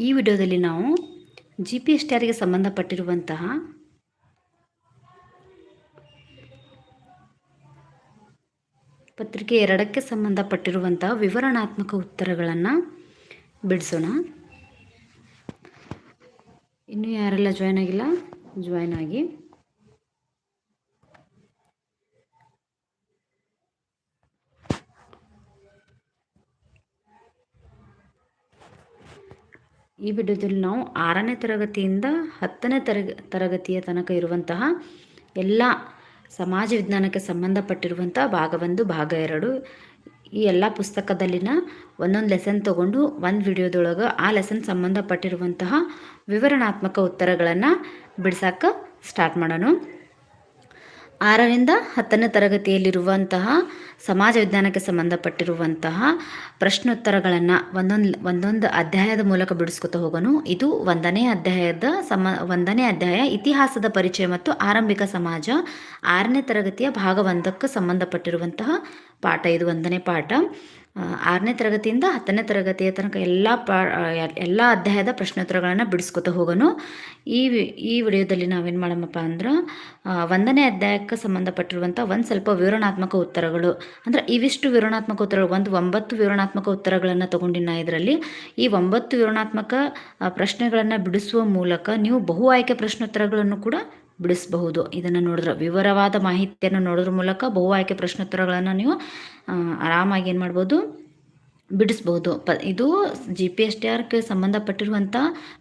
ಈ ವಿಡಿಯೋದಲ್ಲಿ ನಾವು ಜಿ ಪಿ ಎಸ್ ಟ್ಯಾರಿಗೆ ಸಂಬಂಧಪಟ್ಟಿರುವಂತಹ ಪತ್ರಿಕೆ ಎರಡಕ್ಕೆ ಸಂಬಂಧಪಟ್ಟಿರುವಂತಹ ವಿವರಣಾತ್ಮಕ ಉತ್ತರಗಳನ್ನು ಬಿಡಿಸೋಣ. ಇನ್ನೂ ಯಾರೆಲ್ಲ ಜಾಯ್ನ್ ಆಗಿಲ್ಲ ಜಾಯ್ನ್ ಆಗಿ. ಈ ವಿಡಿಯೋದಲ್ಲಿ ನಾವು ಆರನೇ ತರಗತಿಯಿಂದ ಹತ್ತನೇ ತರಗ, ತರಗತಿಯ ತನಕ ಇರುವಂತಹ ಎಲ್ಲ ಸಮಾಜ ವಿಜ್ಞಾನಕ್ಕೆ ಸಂಬಂಧಪಟ್ಟಿರುವಂಥ ಭಾಗ ಒಂದು ಭಾಗ ಎರಡು. ಈ ಎಲ್ಲ ಪುಸ್ತಕದಲ್ಲಿನ ಒಂದೊಂದು ಲೆಸನ್ ತಗೊಂಡು ಒಂದು ವಿಡಿಯೋದೊಳಗೆ ಆ ಲೆಸನ್ ಸಂಬಂಧಪಟ್ಟಿರುವಂತಹ ವಿವರಣಾತ್ಮಕ ಉತ್ತರಗಳನ್ನು ಬಿಡ್ಸಕ್ಕೆ ಸ್ಟಾರ್ಟ್ ಮಾಡೋಣ. ಆರರಿಂದ ಹತ್ತನೇ ತರಗತಿಯಲ್ಲಿರುವಂತಹ, ಸಮಾಜ ವಿಜ್ಞಾನಕ್ಕೆ ಸಂಬಂಧಪಟ್ಟಿರುವಂತಹ ಪ್ರಶ್ನೋತ್ತರಗಳನ್ನು ಒಂದೊಂದು ಒಂದೊಂದು ಅಧ್ಯಾಯದ ಮೂಲಕ ಬಿಡಿಸ್ಕೊತ ಹೋಗೋಣ ಇದು ಒಂದನೇ ಅಧ್ಯಾಯದ ಸಮ, ಒಂದನೇ ಅಧ್ಯಾಯ ಇತಿಹಾಸದ ಪರಿಚಯ ಮತ್ತು ಆರಂಭಿಕ ಸಮಾಜ ಆರನೇ ತರಗತಿಯ ಭಾಗವೊಂದಕ್ಕೆ ಸಂಬಂಧಪಟ್ಟಿರುವಂತಹ ಪಾಠ. ಇದು ಒಂದನೇ ಪಾಠ. ಆರನೇ ತರಗತಿಯಿಂದ ಹತ್ತನೇ ತರಗತಿಯ ತನಕ ಎಲ್ಲ ಪಾ ಎಲ್ಲ ಅಧ್ಯಾಯದ ಪ್ರಶ್ನೋತ್ತರಗಳನ್ನು ಬಿಡಿಸ್ಕೊತ ಹೋಗೋಣ ಈ ಈ ವಿಡಿಯೋದಲ್ಲಿ ನಾವೇನು ಮಾಡಮಪ್ಪ ಅಂದ್ರೆ ಒಂದನೇ ಅಧ್ಯಾಯಕ್ಕೆ ಸಂಬಂಧಪಟ್ಟಿರುವಂಥ ಒಂದು ಸ್ವಲ್ಪ ವಿವರಣಾತ್ಮಕ ಉತ್ತರಗಳು. ಅಂದರೆ ಇವಿಷ್ಟು ವಿವರಣಾತ್ಮಕ ಉತ್ತರಗಳು, ಒಂದು ಒಂಬತ್ತು ವಿವರಣಾತ್ಮಕ ಉತ್ತರಗಳನ್ನು ತೊಗೊಂಡಿನ ಇದರಲ್ಲಿ, ಈ ಒಂಬತ್ತು ವಿವರಣಾತ್ಮಕ ಪ್ರಶ್ನೆಗಳನ್ನು ಬಿಡಿಸುವ ಮೂಲಕ ನೀವು ಬಹು ಆಯ್ಕೆ ಪ್ರಶ್ನೋತ್ತರಗಳನ್ನು ಕೂಡ ಬಿಡಿಸಬಹುದು. ಇದನ್ನು ನೋಡಿದ್ರೆ ವಿವರವಾದ ಮಾಹಿತಿಯನ್ನು ನೋಡೋದ್ರ ಮೂಲಕ ಬಹು ಆಯ್ಕೆ ಪ್ರಶ್ನೋತ್ತರಗಳನ್ನು ನೀವು ಆರಾಮಾಗಿ ಏನು ಮಾಡ್ಬೋದು? ಬಿಡಿಸ್ಬೋದು ಪ, ಇದು ಜಿ ಪಿ ಎಸ್ ಟಿ ಆರ್ಗೆ ಸಂಬಂಧಪಟ್ಟಿರುವಂಥ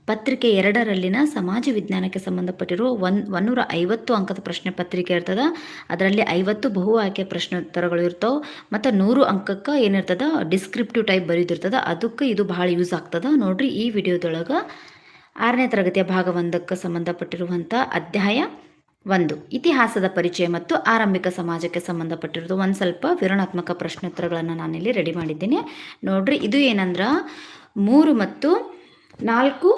ಪತ್ರಿಕೆ ಎರಡರಲ್ಲಿನ ಸಮಾಜ ವಿಜ್ಞಾನಕ್ಕೆ ಸಂಬಂಧಪಟ್ಟಿರುವ ಒನ್, ಒನ್ನೂರ ಐವತ್ತು ಅಂಕದ ಪ್ರಶ್ನೆ ಪತ್ರಿಕೆ ಇರ್ತದೆ. ಅದರಲ್ಲಿ ಐವತ್ತು ಬಹು ಆಯ್ಕೆ ಪ್ರಶ್ನೋತ್ತರಗಳು ಇರ್ತಾವೆ. ಮತ್ತು ನೂರು ಅಂಕಕ್ಕೆ ಏನಿರ್ತದೆ? ಡಿಸ್ಕ್ರಿಪ್ಟಿವ್ ಟೈಪ್ ಬರೀದಿರ್ತದೆ. ಅದಕ್ಕೆ ಇದು ಭಾಳ ಯೂಸ್ ಆಗ್ತದೆ. ನೋಡಿರಿ ಈ ವಿಡಿಯೋದೊಳಗೆ ಆರನೇ ತರಗತಿಯ ಭಾಗ ಒಂದಕ್ಕೆ ಸಂಬಂಧಪಟ್ಟಿರುವಂಥ ಅಧ್ಯಾಯ ಒಂದು. ಇತಿಹಾಸದ ಪರಿಚಯ ಮತ್ತು ಆರಂಭಿಕ ಸಮಾಜಕ್ಕೆ ಸಂಬಂಧಪಟ್ಟಿರೋದು ಒಂದು ಸ್ವಲ್ಪ ವಿವರಣಾತ್ಮಕ ಪ್ರಶ್ನೋತ್ತರಗಳನ್ನು ನಾನಿಲ್ಲಿ ರೆಡಿ ಮಾಡಿದ್ದೀನಿ. ನೋಡ್ರಿ, ಇದು ಏನಂದ್ರೆ ಮೂರು ಮತ್ತು ನಾಲ್ಕು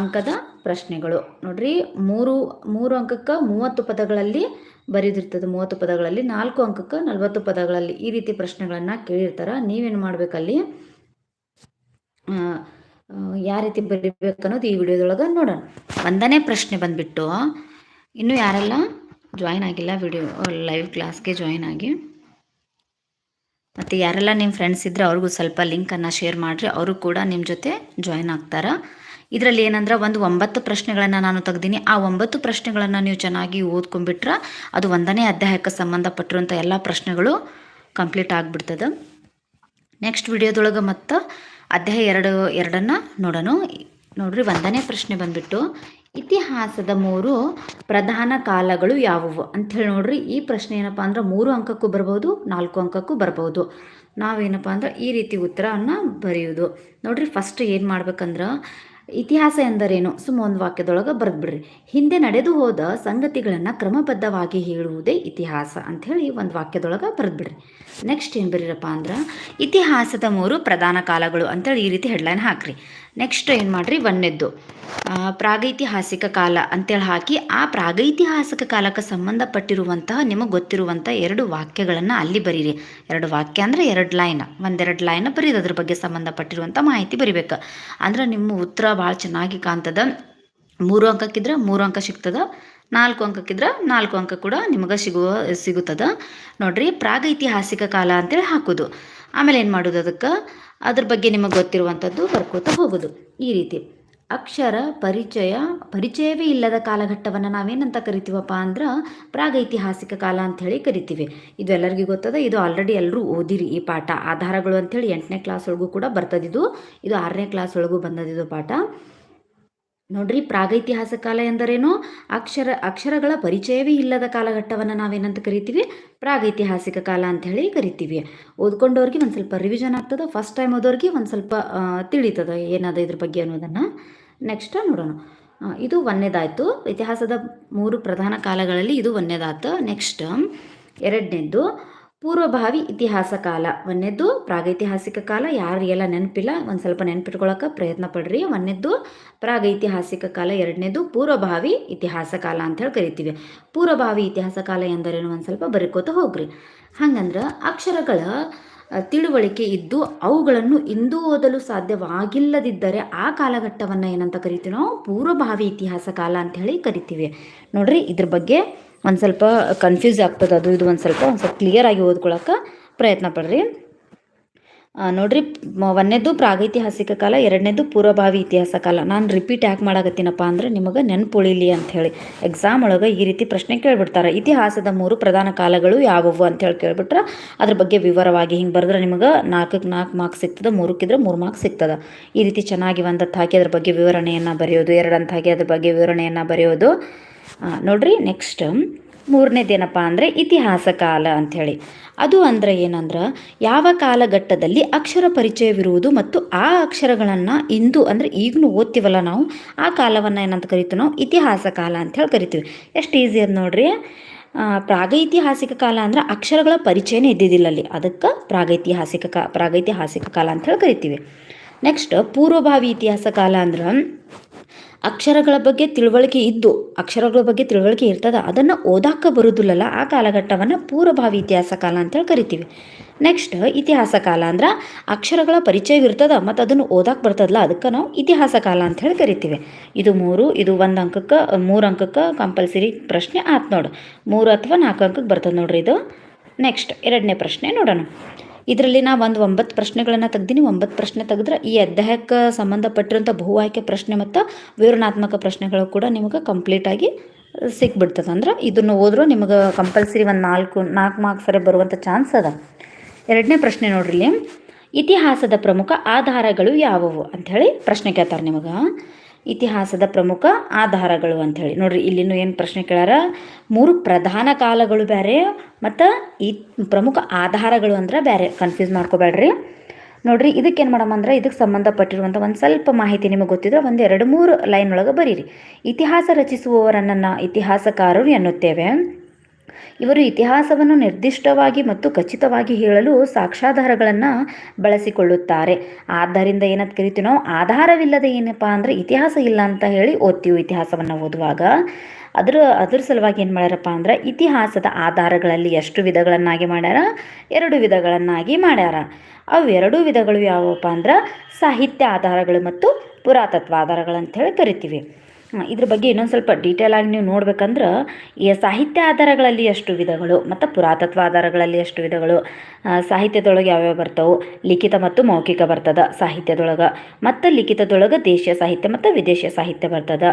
ಅಂಕದ ಪ್ರಶ್ನೆಗಳು. ನೋಡ್ರಿ, ಮೂರು ಮೂರು ಅಂಕಕ್ಕೆ ಮೂವತ್ತು ಪದಗಳಲ್ಲಿ ಬರೆದಿರ್ತದೆ. ಮೂವತ್ತು ಪದಗಳಲ್ಲಿ ನಾಲ್ಕು ಅಂಕಕ್ಕೆ ನಲವತ್ತು ಪದಗಳಲ್ಲಿ ಈ ರೀತಿ ಪ್ರಶ್ನೆಗಳನ್ನು ಕೇಳಿರ್ತಾರೆ. ನೀವೇನು ಮಾಡಬೇಕಲ್ಲಿ? ಯಾವ ರೀತಿ ಬರಿಬೇಕು ಅನ್ನೋದು ಈ ವಿಡಿಯೋದೊಳಗೆ ನೋಡೋಣ. ಒಂದನೇ ಪ್ರಶ್ನೆ ಬಂದುಬಿಟ್ಟು, ಇನ್ನೂ ಯಾರೆಲ್ಲ ಜಾಯ್ನ್ ಆಗಿಲ್ಲ ವಿಡಿಯೋ ಲೈವ್ ಕ್ಲಾಸ್ಗೆ ಜಾಯ್ನ್ ಆಗಿ, ಮತ್ತು ಯಾರೆಲ್ಲ ನಿಮ್ಮ ಫ್ರೆಂಡ್ಸ್ ಇದ್ದರೆ ಅವ್ರಿಗೂ ಸ್ವಲ್ಪ ಲಿಂಕನ್ನು ಶೇರ್ ಮಾಡಿರಿ, ಅವರು ಕೂಡ ನಿಮ್ಮ ಜೊತೆ ಜಾಯಿನ್ ಆಗ್ತಾರೆ. ಇದರಲ್ಲಿ ಏನಂದ್ರೆ, ಒಂದು ಒಂಬತ್ತು ಪ್ರಶ್ನೆಗಳನ್ನು ನಾನು ತೆಗ್ದೀನಿ. ಆ ಒಂಬತ್ತು ಪ್ರಶ್ನೆಗಳನ್ನು ನೀವು ಚೆನ್ನಾಗಿ ಓದ್ಕೊಂಡ್ಬಿಟ್ರೆ ಅದು ಒಂದನೇ ಅಧ್ಯಾಯಕ್ಕೆ ಸಂಬಂಧಪಟ್ಟಿರುವಂಥ ಎಲ್ಲ ಪ್ರಶ್ನೆಗಳು ಕಂಪ್ಲೀಟ್ ಆಗಿಬಿಡ್ತದೆ. ನೆಕ್ಸ್ಟ್ ವಿಡಿಯೋದೊಳಗೆ ಮತ್ತು ಅಧ್ಯಾಯ ಎರಡು, ಎರಡನ್ನು ನೋಡೋಣ. ನೋಡ್ರಿ, ಒಂದನೇ ಪ್ರಶ್ನೆ ಬಂದ್ಬಿಟ್ಟು, ಇತಿಹಾಸದ ಮೂರು ಪ್ರಧಾನ ಕಾಲಗಳು ಯಾವುವು? ಅಂಥೇಳಿ ನೋಡ್ರಿ, ಈ ಪ್ರಶ್ನೆ ಏನಪ್ಪ ಅಂದ್ರೆ ಮೂರು ಅಂಕಕ್ಕೂ ಬರ್ಬೋದು, ನಾಲ್ಕು ಅಂಕಕ್ಕೂ ಬರ್ಬೋದು. ನಾವೇನಪ್ಪ ಅಂದ್ರೆ ಈ ರೀತಿ ಉತ್ತರವನ್ನು ಬರೆಯೋದು ನೋಡ್ರಿ ಫಸ್ಟ್ ಏನು ಮಾಡ್ಬೇಕಂದ್ರೆ ಇತಿಹಾಸ ಎಂದರೇನು? ಸುಮ್ಮ ಒಂದು ವಾಕ್ಯದೊಳಗೆ ಬರೆದ್ಬಿಡ್ರಿ. ಹಿಂದೆ ನಡೆದು ಹೋದ ಸಂಗತಿಗಳನ್ನು ಕ್ರಮಬದ್ಧವಾಗಿ ಹೇಳುವುದೇ ಇತಿಹಾಸ ಅಂಥೇಳಿ ಒಂದು ವಾಕ್ಯದೊಳಗೆ ಬರೆದ್ಬಿಡ್ರಿ. ನೆಕ್ಸ್ಟ್ ಏನು ಬರೀರಪ್ಪ ಅಂದ್ರೆ, ಇತಿಹಾಸದ ಮೂರು ಪ್ರಧಾನ ಕಾಲಗಳು ಅಂತೇಳಿ ಈ ರೀತಿ ಹೆಡ್ಲೈನ್ ಹಾಕ್ರಿ. ನೆಕ್ಸ್ಟ್ ಏನು ಮಾಡಿರಿ? ಒಂದನೇದ್ದು. ಪ್ರಾಗೈತಿಹಾಸಿಕ ಕಾಲ ಅಂತೇಳಿ ಹಾಕಿ, ಆ ಪ್ರಾಗೈತಿಹಾಸಿಕ ಕಾಲಕ್ಕೆ ಸಂಬಂಧಪಟ್ಟಿರುವಂತಹ, ನಿಮಗೆ ಗೊತ್ತಿರುವಂಥ ಎರಡು ವಾಕ್ಯಗಳನ್ನು ಅಲ್ಲಿ ಬರೀರಿ. ಎರಡು ವಾಕ್ಯ ಅಂದರೆ ಎರಡು ಲೈನ್. ಒಂದೆರಡು ಲೈನ್ ಬರೀರಿ, ಅದ್ರ ಬಗ್ಗೆ ಸಂಬಂಧಪಟ್ಟಿರುವಂಥ ಮಾಹಿತಿ ಬರಿಬೇಕು. ಅಂದ್ರೆ ನಿಮ್ಮ ಉತ್ತರ ಭಾಳ ಚೆನ್ನಾಗಿ ಕಾಣ್ತದ. ಮೂರು ಅಂಕಕ್ಕಿದ್ರೆ ಮೂರು ಅಂಕ ಸಿಗ್ತದ. ನಾಲ್ಕು ಅಂಕಕ್ಕಿದ್ರೆ ನಾಲ್ಕು ಅಂಕ ಕೂಡ ನಿಮಗೆ ಸಿಗುವ, ಸಿಗುತ್ತದೆ. ನೋಡ್ರಿ, ಪ್ರಾಗೈತಿಹಾಸಿಕ ಕಾಲ ಅಂತೇಳಿ ಹಾಕೋದು. ಆಮೇಲೆ ಏನು ಮಾಡೋದು ಅದಕ್ಕೆ? ಅದ್ರ ಬಗ್ಗೆ ನಿಮಗೆ ಗೊತ್ತಿರುವಂಥದ್ದು ಬರ್ಕೋತಾ ಹೋಗೋದು. ಈ ರೀತಿ ಅಕ್ಷರ ಪರಿಚಯ, ಪರಿಚಯವೇ ಇಲ್ಲದ ಕಾಲಘಟ್ಟವನ್ನು ನಾವೇನಂತ ಕರಿತೀವಪ್ಪ ಅಂದ್ರೆ ಪ್ರಾಗೈತಿಹಾಸಿಕ ಕಾಲ ಅಂಥೇಳಿ ಕರಿತೀವಿ. ಇದು ಎಲ್ಲರಿಗೂ ಗೊತ್ತದ, ಇದು ಆಲ್ರೆಡಿ ಎಲ್ಲರೂ ಓದಿರಿ ಈ ಪಾಠ. ಆಧಾರಗಳು ಅಂಥೇಳಿ ಎಂಟನೇ ಕ್ಲಾಸ್ ಒಳಗೂ ಕೂಡ ಬರ್ತದಿದು, ಇದು ಆರನೇ ಕ್ಲಾಸ್ ಒಳಗೂ ಬಂದದಿದು ಪಾಠ. ನೋಡ್ರಿ, ಪ್ರಾಗೈತಿಹಾಸ ಕಾಲ ಎಂದರೇನು? ಅಕ್ಷರ, ಅಕ್ಷರಗಳ ಪರಿಚಯವೇ ಇಲ್ಲದ ಕಾಲಘಟ್ಟವನ್ನು ನಾವೇನಂತ ಕರಿತೀವಿ? ಪ್ರಾಗೈತಿಹಾಸಿಕ ಕಾಲ ಅಂತ ಹೇಳಿ ಕರಿತೀವಿ. ಓದ್ಕೊಂಡವ್ರಿಗೆ ಒಂದು ಸ್ವಲ್ಪ ರಿವಿಷನ್ ಆಗ್ತದೆ ಫಸ್ಟ್ ಟೈಮ್ ಓದೋರಿಗೆ ಒಂದು ಸ್ವಲ್ಪ ತಿಳಿತದೆ ಏನದ ಇದ್ರ ಬಗ್ಗೆ ಅನ್ನೋದನ್ನು. ನೆಕ್ಸ್ಟ್ ನೋಡೋಣ. ಇದು ಒಂದೇದಾಯಿತು. ಇತಿಹಾಸದ ಮೂರು ಪ್ರಧಾನ ಕಾಲಗಳಲ್ಲಿ ಇದು ಒಂದೇದಾಯ್ತು ನೆಕ್ಸ್ಟ್ ಎರಡನೇದ್ದು ಪೂರ್ವಭಾವಿ ಇತಿಹಾಸ ಕಾಲ. ಒಂದನೇದ್ದು ಪ್ರಾಗೈತಿಹಾಸಿಕ ಕಾಲ. ಯಾರಿಗೆಲ್ಲ ನೆನಪಿಲ್ಲ, ಒಂದು ಸ್ವಲ್ಪ ನೆನಪಿಟ್ಕೊಳ್ಳೋಕೆ ಪ್ರಯತ್ನ ಪಡ್ರಿ. ಒಂದನೇದ್ದು ಪ್ರಾಗೈತಿಹಾಸಿಕ ಕಾಲ. ಎರಡನೇದು ಪೂರ್ವಭಾವಿ ಇತಿಹಾಸ ಕಾಲ ಅಂಥೇಳಿ ಕರಿತೀವಿ. ಪೂರ್ವಭಾವಿ ಇತಿಹಾಸ ಕಾಲ ಎಂದರೇನು ಒಂದು ಸ್ವಲ್ಪ ಬರ್ಕೋತ ಹೋಗ್ರಿ. ಹಂಗಂದ್ರೆ ಅಕ್ಷರಗಳ ತಿಳುವಳಿಕೆ ಇದ್ದು ಅವುಗಳನ್ನು ಇಂದು ಓದಲು ಸಾಧ್ಯವಾಗಿಲ್ಲದಿದ್ದರೆ ಆ ಕಾಲಘಟ್ಟವನ್ನು ಏನಂತ ಕರಿತೀವಿ ನಾವು? ಪೂರ್ವಭಾವಿ ಇತಿಹಾಸ ಕಾಲ ಅಂತ ಹೇಳಿ ಕರಿತೀವಿ. ನೋಡ್ರಿ ಇದ್ರ ಬಗ್ಗೆ ಒಂದು ಸ್ವಲ್ಪ ಕನ್ಫ್ಯೂಸ್ ಆಗ್ತದೆ. ಅದು ಇದು ಒಂದು ಸ್ವಲ್ಪ ಒಂದು ಸ್ವಲ್ಪ ಕ್ಲಿಯರ್ ಆಗಿ ಓದ್ಕೊಳಕ್ಕೆ ಪ್ರಯತ್ನ ಪಡ್ರಿ. ನೋಡ್ರಿ ಒಂದನೇದು ಪ್ರಾಗೈತಿಹಾಸಿಕ ಕಾಲ, ಎರಡನೇದು ಪೂರ್ವಭಾವಿ ಇತಿಹಾಸ ಕಾಲ. ನಾನು ರಿಪೀಟ್ ಯಾಕೆ ಮಾಡಾಕತ್ತೀನಪ್ಪ ಅಂದ್ರೆ ನಿಮಗೆ ನೆನ್ಪುಳಿಲಿ ಅಂತ ಹೇಳಿ. ಎಕ್ಸಾಮ್ ಒಳಗೆ ಈ ರೀತಿ ಪ್ರಶ್ನೆ ಕೇಳ್ಬಿಡ್ತಾರೆ. ಇತಿಹಾಸದ ಮೂರು ಪ್ರಧಾನ ಕಾಲಗಳು ಯಾವುವು ಅಂತ ಹೇಳಿ ಕೇಳ್ಬಿಟ್ರೆ ಅದ್ರ ಬಗ್ಗೆ ವಿವರವಾಗಿ ಹಿಂಗೆ ಬರೆದ್ರೆ ನಿಮಗೆ ನಾಲ್ಕಕ್ಕೆ ನಾಲ್ಕು ಮಾರ್ಕ್ಸ್ ಸಿಗ್ತದೆ, ಮೂರಕ್ಕಿದ್ರೆ ಮೂರು ಮಾರ್ಕ್ಸ್ ಸಿಗ್ತದೆ. ಈ ರೀತಿ ಚೆನ್ನಾಗಿ ಒಂದತ್ತು ಹಾಕಿ ಅದ್ರ ಬಗ್ಗೆ ವಿವರಣೆಯನ್ನು ಬರೆಯೋದು ಎರಡಂತ ಹಾಕಿ ಅದ್ರ ಬಗ್ಗೆ ವಿವರಣೆಯನ್ನು ಬರೆಯೋದು. ನೋಡ್ರಿ ನೆಕ್ಸ್ಟ್ ಮೂರನೇದೇನಪ್ಪ ಅಂದರೆ ಇತಿಹಾಸ ಕಾಲ ಅಂಥೇಳಿ ಅದು ಅಂದರೆ ಏನಂದ್ರೆ ಯಾವ ಕಾಲಘಟ್ಟದಲ್ಲಿ ಅಕ್ಷರ ಪರಿಚಯವಿರುವುದು ಮತ್ತು ಆ ಅಕ್ಷರಗಳನ್ನು ಇಂದು ಅಂದರೆ ಈಗಲೂ ಓದ್ತೀವಲ್ಲ ನಾವು, ಆ ಕಾಲವನ್ನು ಏನಂತ ಕರಿತೀವಿ ನಾವು? ಇತಿಹಾಸ ಕಾಲ ಅಂಥೇಳಿ ಕರಿತೀವಿ. ಎಷ್ಟು ಈಸಿ ಅದು ನೋಡ್ರಿ. ಪ್ರಾಗೈತಿಹಾಸಿಕ ಕಾಲ ಅಂದ್ರೆ ಅಕ್ಷರಗಳ ಪರಿಚಯನೇ ಇದ್ದಿದ್ದಿಲ್ಲ ಅಲ್ಲಿ. ಅದಕ್ಕೆ ಪ್ರಾಗೈತಿಹಾಸಿಕ ಕಾ, ಪ್ರಾಗೈತಿಹಾಸಿಕ ಕಾಲ ಅಂಥೇಳಿ ಕರಿತೀವಿ. ನೆಕ್ಸ್ಟ್ ಪೂರ್ವಭಾವಿ ಇತಿಹಾಸ ಕಾಲ ಅಂದ್ರೆ ಅಕ್ಷರಗಳ ಬಗ್ಗೆ ತಿಳುವಳಿಕೆ ಇದ್ದು, ಅಕ್ಷರಗಳ ಬಗ್ಗೆ ತಿಳುವಳಿಕೆ ಇರ್ತದ, ಅದನ್ನು ಓದಾಕ ಬರುದಿಲ್ಲಲ್ಲ ಆ ಕಾಲಘಟ್ಟವನ್ನು ಪೂರ್ವಭಾವಿ ಇತಿಹಾಸ ಕಾಲ ಅಂತೇಳಿ ಕರಿತೀವಿ. ನೆಕ್ಸ್ಟ್ ಇತಿಹಾಸ ಕಾಲ ಅಂದ್ರೆ ಅಕ್ಷರಗಳ ಪರಿಚಯವಿರ್ತದ ಮತ್ತು ಅದನ್ನು ಓದಾಕೆ ಬರ್ತದಲ್ಲ ಅದಕ್ಕೆ ನಾವು ಇತಿಹಾಸ ಕಾಲ ಅಂತ ಹೇಳಿ ಕರಿತೀವಿ. ಇದು ಮೂರು, ಇದು ಒಂದು ಅಂಕಕ್ಕೆ, ಮೂರು ಅಂಕಕ್ಕೆ ಕಂಪಲ್ಸರಿ ಪ್ರಶ್ನೆ ಆತು ನೋಡು. ಮೂರು ಅಥವಾ ನಾಲ್ಕು ಅಂಕಕ್ಕೆ ಬರ್ತದೆ ನೋಡ್ರಿ ಇದು. ನೆಕ್ಸ್ಟ್ ಎರಡನೇ ಪ್ರಶ್ನೆ ನೋಡೋಣ. ಇದರಲ್ಲಿ ನಾ ಒಂದು ಒಂಬತ್ತು ಪ್ರಶ್ನೆಗಳನ್ನು ತೆಗ್ದೀನಿ, ಒಂಬತ್ತು ಪ್ರಶ್ನೆ ತೆಗೆದ್ರೆ ಈ ಅಧ್ಯಾಯಕ್ಕೆ ಸಂಬಂಧಪಟ್ಟಿರುವಂಥ ಬಹು ಆಯ್ಕೆ ಪ್ರಶ್ನೆ ಮತ್ತು ವಿವರಣಾತ್ಮಕ ಪ್ರಶ್ನೆಗಳು ಕೂಡ ನಿಮಗೆ ಕಂಪ್ಲೀಟಾಗಿ ಸಿಕ್ಬಿಡ್ತದೆ. ಅಂದ್ರೆ ಇದನ್ನು ಓದ್ರೂ ನಿಮಗೆ ಕಂಪಲ್ಸರಿ ಒಂದು ನಾಲ್ಕು ನಾಲ್ಕು ಮಾರ್ಕ್ಸರೇ ಬರುವಂಥ ಚಾನ್ಸ್ ಅದ. ಎರಡನೇ ಪ್ರಶ್ನೆ ನೋಡ್ರಿ ಇತಿಹಾಸದ ಪ್ರಮುಖ ಆಧಾರಗಳು ಯಾವುವು? ಅಂಥೇಳಿ ಪ್ರಶ್ನೆ ಕೇಳ್ತಾರೆ ನಿಮಗೆ. ಇತಿಹಾಸದ ಪ್ರಮುಖ ಆಧಾರಗಳು ಅಂಥೇಳಿ. ನೋಡ್ರಿ, ಇಲ್ಲಿನೂ ಏನು ಪ್ರಶ್ನೆ ಕೇಳಾರ ಮೂರು ಪ್ರಧಾನ ಕಾಲಗಳು ಬೇರೆ ಮತ್ತು ಈ ಪ್ರಮುಖ ಆಧಾರಗಳು ಅಂದ್ರೆ ಬೇರೆ ಕನ್ಫ್ಯೂಸ್ ಮಾಡ್ಕೋಬೇಡ್ರಿ. ನೋಡ್ರಿ ಇದಕ್ಕೆ ಏನು ಮಾಡಮ್ಮ ಅಂದ್ರೆ ಇದಕ್ಕೆ ಸಂಬಂಧಪಟ್ಟಿರುವಂಥ ಒಂದು ಸ್ವಲ್ಪ ಮಾಹಿತಿ ನಿಮಗೆ ಗೊತ್ತಿದ್ರೆ ಒಂದು ಎರಡು ಮೂರು ಲೈನ್ ಒಳಗೆ ಬರೀರಿ. ಇತಿಹಾಸ ರಚಿಸುವವರನ್ನು ಇತಿಹಾಸಕಾರರು ಎನ್ನುತ್ತೇವೆ. ಇವರು ಇತಿಹಾಸವನ್ನು ನಿರ್ದಿಷ್ಟವಾಗಿ ಮತ್ತು ಖಚಿತವಾಗಿ ಹೇಳಲು ಸಾಕ್ಷ್ಯಾಧಾರಗಳನ್ನು ಬಳಸಿಕೊಳ್ಳುತ್ತಾರೆ. ಆದ್ದರಿಂದ ಏನಂತ ಕರಿತೀವಿ ನಾವು, ಆಧಾರವಿಲ್ಲದೆ ಏನಪ್ಪ ಅಂದರೆ ಇತಿಹಾಸ ಇಲ್ಲ ಅಂತ ಹೇಳಿ ಓದ್ತೀವಿ ಇತಿಹಾಸವನ್ನು ಓದುವಾಗ. ಅದರ, ಅದ್ರ ಸಲುವಾಗಿ ಏನು ಮಾಡ್ಯಾರಪ್ಪ ಅಂದ್ರೆ ಇತಿಹಾಸದ ಆಧಾರಗಳಲ್ಲಿ ಎಷ್ಟು ವಿಧಗಳನ್ನಾಗಿ ಮಾಡ್ಯಾರ? ಎರಡು ವಿಧಗಳನ್ನಾಗಿ ಮಾಡ್ಯಾರ. ಅವು ಎರಡು ವಿಧಗಳು ಯಾವಪ್ಪ ಅಂದ್ರೆ ಸಾಹಿತ್ಯ ಆಧಾರಗಳು ಮತ್ತು ಪುರಾತತ್ವ ಆಧಾರಗಳು ಹೇಳಿ ಕರಿತೀವಿ. ಇದ್ರ ಬಗ್ಗೆ ಇನ್ನೊಂದು ಸ್ವಲ್ಪ ಡೀಟೇಲ್ ಆಗಿ ನೀವು ನೋಡ್ಬೇಕಂದ್ರೆ ಈ ಸಾಹಿತ್ಯ ಆಧಾರಗಳಲ್ಲಿ ಎಷ್ಟು ವಿಧಗಳು, ಮತ್ತು ಪುರಾತತ್ವ ಆಧಾರಗಳಲ್ಲಿ ಎಷ್ಟು ವಿಧಗಳು. ಸಾಹಿತ್ಯದೊಳಗೆ ಯಾವ್ಯಾವ ಬರ್ತವೆ? ಲಿಖಿತ ಮತ್ತು ಮೌಖಿಕ ಬರ್ತದ ಸಾಹಿತ್ಯದೊಳಗೆ. ಮತ್ತು ಲಿಖಿತದೊಳಗೆ ದೇಶೀಯ ಸಾಹಿತ್ಯ ಮತ್ತು ವಿದೇಶಿಯ ಸಾಹಿತ್ಯ ಬರ್ತದೆ.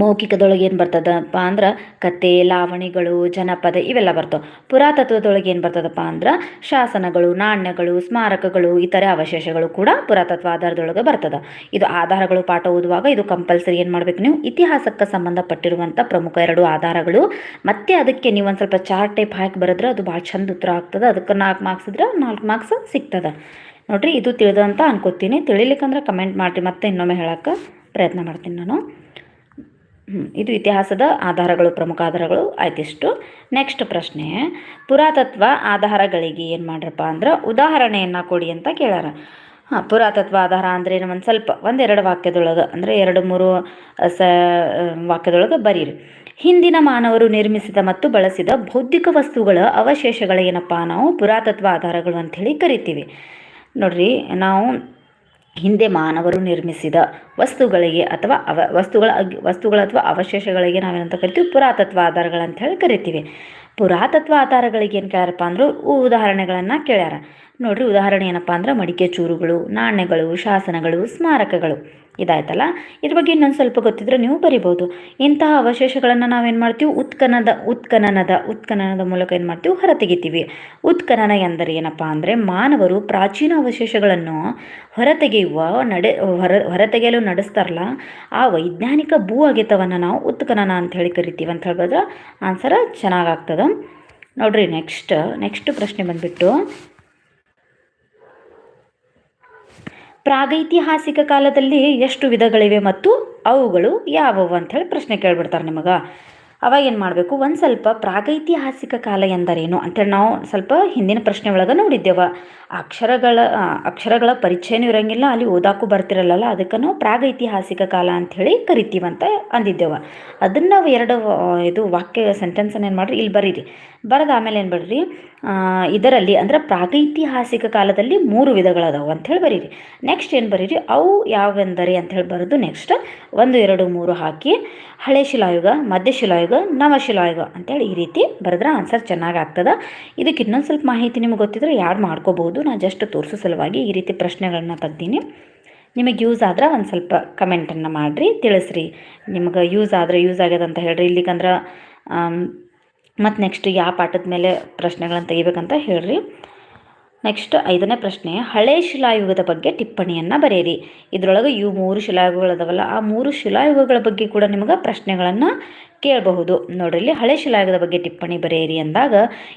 ಮೌಖಿಕದೊಳಗೆ ಏನು ಬರ್ತದಪ್ಪ ಅಂದ್ರೆ ಕತೆ ಲಾವಣಿಗಳು, ಜನಪದ ಇವೆಲ್ಲ ಬರ್ತವೆ. ಪುರಾತತ್ವದೊಳಗೆ ಏನು ಬರ್ತದಪ್ಪ ಅಂದ್ರೆ ಶಾಸನಗಳು, ನಾಣ್ಯಗಳು, ಸ್ಮಾರಕಗಳು, ಇತರೆ ಅವಶೇಷಗಳು ಕೂಡ ಪುರಾತತ್ವ ಆಧಾರದೊಳಗೆ ಬರ್ತದೆ. ಇದು ಆಧಾರಗಳು ಪಾಠ ಓದುವಾಗ ಇದು ಕಂಪಲ್ಸರಿ ಏನು ಮಾಡ್ಬೇಕು ನೀವು? ಇತಿಹಾಸಕ್ಕೆ ಸಂಬಂಧಪಟ್ಟಿರುವಂಥ ಪ್ರಮುಖ ಎರಡು ಆಧಾರಗಳು. ಮತ್ತೆ ಅದಕ್ಕೆ ನೀವು ಒಂದು ಸ್ವಲ್ಪ ಚಾರ್ಟ್ ಟೈಪ್ ಹಾಕಿ ಬರೆದ್ರೆ ಅದು ಭಾಳ ಚಂದ ಉತ್ತರ ಆಗ್ತದೆ. ಅದಕ್ಕೆ ನಾಲ್ಕು ಮಾರ್ಕ್ಸ್ ಇದ್ರೆ ನಾಲ್ಕು ಮಾರ್ಕ್ಸ್ ಸಿಗ್ತದೆ. ನೋಡಿರಿ, ಇದು ತಿಳಿದಂತ ಅನ್ಕೋತೀನಿ. ತಿಳಿಲಿಕ್ಕಂದ್ರೆ ಕಮೆಂಟ್ ಮಾಡಿರಿ. ಮತ್ತೆ ಇನ್ನೊಮ್ಮೆ ಹೇಳೋಕ್ಕೆ ಪ್ರಯತ್ನ ಮಾಡ್ತೀನಿ ನಾನು. ಇದು ಇತಿಹಾಸದ ಆಧಾರಗಳು, ಪ್ರಮುಖ ಆಧಾರಗಳು ಆಯ್ತಿಷ್ಟು ನೆಕ್ಸ್ಟ್ ಪ್ರಶ್ನೆ, ಪುರಾತತ್ವ ಆಧಾರಗಳಿಗೆ ಏನು ಮಾಡ್ರಪ್ಪ ಅಂದ್ರೆ ಉದಾಹರಣೆಯನ್ನು ಕೊಡಿ ಅಂತ ಕೇಳ್ಯಾರ. ಹಾಂ, ಪುರಾತತ್ವ ಆಧಾರ ಅಂದ್ರೆ ಏನು ಒಂದು ಸ್ವಲ್ಪ, ಒಂದೆರಡು ವಾಕ್ಯದೊಳಗೆ, ಅಂದರೆ ಎರಡು ಮೂರು ಸ ವಾಕ್ಯದೊಳಗೆ ಬರೀರಿ. ಹಿಂದಿನ ಮಾನವರು ನಿರ್ಮಿಸಿದ ಮತ್ತು ಬಳಸಿದ ಬೌದ್ಧಿಕ ವಸ್ತುಗಳ ಅವಶೇಷಗಳ ಏನಪ್ಪ ನಾವು ಪುರಾತತ್ವ ಆಧಾರಗಳು ಅಂಥೇಳಿ ಕರಿತೀವಿ. ನೋಡ್ರಿ, ನಾವು ಹಿಂದೆ ಮಾನವರು ನಿರ್ಮಿಸಿದ ವಸ್ತುಗಳಿಗೆ ಅಥವಾ ಅವ, ವಸ್ತುಗಳ ವಸ್ತುಗಳ ಅಥವಾ ಅವಶೇಷಗಳಿಗೆ ನಾವೇನಂತ ಕರಿತೀವಿ ಪುರಾತತ್ವ ಆಧಾರಗಳಂತ ಹೇಳಿ ಕರಿತೀವಿ. ಪುರಾತತ್ವ ಆಧಾರಗಳಿಗೆ ಏನು ಕೇಳ್ಯಾರಪ್ಪ ಅಂದ್ರೆ ಉದಾಹರಣೆಗಳನ್ನು ಕೇಳ್ಯಾರ. ನೋಡ್ರಿ ಉದಾಹರಣೆ ಏನಪ್ಪ ಅಂದ್ರೆ ಮಡಿಕೆ ಚೂರುಗಳು, ನಾಣ್ಯಗಳು, ಶಾಸನಗಳು, ಸ್ಮಾರಕಗಳು. ಇದಾಯ್ತಲ್ಲ? ಇದ್ರ ಬಗ್ಗೆ ಇನ್ನೊಂದು ಸ್ವಲ್ಪ ಗೊತ್ತಿದ್ರೆ ನೀವು ಬರಿಬೋದು. ಇಂತಹ ಅವಶೇಷಗಳನ್ನು ನಾವೇನು ಮಾಡ್ತೀವಿ? ಉತ್ಖನದ, ಉತ್ಖನನದ ಉತ್ಖನನದ ಮೂಲಕ ಏನು ಮಾಡ್ತೀವಿ? ಹೊರತೆಗಿತೀವಿ. ಉತ್ಖನನ ಎಂದರೆ ಏನಪ್ಪ ಅಂದರೆ ಮಾನವರು ಪ್ರಾಚೀನ ಅವಶೇಷಗಳನ್ನು ಹೊರತೆಗೆಯುವ, ನಡೆ, ಹೊರ, ಹೊರತೆಗೆಯಲು ನಡೆಸ್ತಾರಲ್ಲ, ಆ ವೈಜ್ಞಾನಿಕ ಭೂ ಅಗೆತವನ್ನು ನಾವು ಉತ್ಖನನ ಅಂತ ಹೇಳಿ ಕರಿತೀವಿ ಅಂತ ಹೇಳ್ಬೋದ್ರೆ ಆನ್ಸರ್ ಚೆನ್ನಾಗಾಗ್ತದೆ ನೋಡ್ರಿ ನೆಕ್ಸ್ಟ್ ನೆಕ್ಸ್ಟ್ ಪ್ರಶ್ನೆ ಬಂದ್ಬಿಟ್ಟು, ಪ್ರಾಗೈತಿಹಾಸಿಕ ಕಾಲದಲ್ಲಿ ಎಷ್ಟು ವಿಧಗಳಿವೆ ಮತ್ತು ಅವುಗಳು ಯಾವುವು ಹೇಳಿ ಪ್ರಶ್ನೆ ಕೇಳ್ಬಿಡ್ತಾರೆ ನಿಮಗೆ. ಅವಾಗ ಏನು ಮಾಡಬೇಕು? ಒಂದು ಸ್ವಲ್ಪ ಪ್ರಾಗೈತಿಹಾಸಿಕ ಕಾಲ ಎಂದರೇನು? ಅಂತೇಳಿ ನಾವು ಸ್ವಲ್ಪ ಹಿಂದಿನ ಪ್ರಶ್ನೆ ಒಳಗೆ ನೋಡಿದ್ದೇವ. ಅಕ್ಷರಗಳ ಅಕ್ಷರಗಳ ಪರಿಚಯನೂ ಇರೋಂಗಿಲ್ಲ, ಅಲ್ಲಿ ಓದಾಕು ಬರ್ತಿರಲ್ಲ ಅದಕ್ಕೆ ನಾವು ಪ್ರಾಗೈತಿಹಾಸಿಕ ಕಾಲ ಅಂಥೇಳಿ ಕರಿತೀವಂತ ಅಂದಿದ್ದೇವೆ. ಅದನ್ನು ನಾವು ಎರಡು ಇದು ವಾಕ್ಯ ಸೆಂಟೆನ್ಸನ್ನು ಏನು ಮಾಡಿರಿ? ಇಲ್ಲಿ ಬರೀರಿ. ಬರೆದ ಆಮೇಲೆ ಏನು ಬಿಡ್ರಿ? ಇದರಲ್ಲಿ ಅಂದ್ರೆ ಪ್ರಾಗೈತಿಹಾಸಿಕ ಕಾಲದಲ್ಲಿ ಮೂರು ವಿಧಗಳದಾವು ಅಂಥೇಳಿ ಬರೀರಿ. ನೆಕ್ಸ್ಟ್ ಏನು ಬರೀರಿ? ಅವು ಯಾವೆಂದರೆ ಅಂಥೇಳಿ ಬರೆದು ನೆಕ್ಸ್ಟ್ ಒಂದು, ಎರಡು, ಮೂರು ಹಾಕಿ ಹಳೆ ಶಿಲಾಯುಗ ಮಧ್ಯಶಿಲಾಯುಗ ನವಶಿಲಾಯುಗ ಅಂತೇಳಿ ಈ ರೀತಿ ಬರೆದ್ರೆ ಆನ್ಸರ್ ಚೆನ್ನಾಗಿ ಆಗ್ತದೆ. ಇದಕ್ಕೆ ಇನ್ನೊಂದು ಸ್ವಲ್ಪ ಮಾಹಿತಿ ನಿಮ್ಗೆ ಗೊತ್ತಿದ್ರೆ ಯಾರು ಮಾಡ್ಕೋಬಹುದು. ನಾನು ಜಸ್ಟ್ ತೋರಿಸೋ ಸಲುವಾಗಿ ಈ ರೀತಿ ಪ್ರಶ್ನೆಗಳನ್ನ ತೆಗ್ದೀನಿ ನಿಮಗೆ ಯೂಸ್ ಆದ್ರೆ ಒಂದು ಸ್ವಲ್ಪ ಕಮೆಂಟನ್ನು ಮಾಡಿರಿ, ತಿಳಿಸ್ರಿ. ನಿಮ್ಗೆ ಯೂಸ್ ಆದರೆ ಯೂಸ್ ಆಗ್ಯದಂತ ಹೇಳ್ರಿ. ಇಲ್ಲಿಗಂದ್ರೆ ಮತ್ತು ನೆಕ್ಸ್ಟ್ ಯಾವ ಪಾಠದ ಮೇಲೆ ಪ್ರಶ್ನೆಗಳನ್ನು ತೆಗಿಬೇಕಂತ ಹೇಳ್ರಿ. ನೆಕ್ಸ್ಟ್ ಐದನೇ ಪ್ರಶ್ನೆ, ಹಳೆ ಶಿಲಾಯುಗದ ಬಗ್ಗೆ ಟಿಪ್ಪಣಿಯನ್ನು ಬರೆಯಿರಿ. ಇದರೊಳಗೆ ಇವು ಮೂರು ಶಿಲಾಯುಗಗಳದವಲ್ಲ ಆ ಮೂರು ಶಿಲಾಯುಗಗಳ ಬಗ್ಗೆ ಕೂಡ ನಿಮಗೆ ಪ್ರಶ್ನೆಗಳನ್ನು ಕೇಳಬಹುದು. ನೋಡ್ರಿ, ಇಲ್ಲಿ ಹಳೆ ಶಿಲಾಯುಗದ ಬಗ್ಗೆ ಟಿಪ್ಪಣಿ ಬರೆಯಿರಿ ಅಂದಾಗ,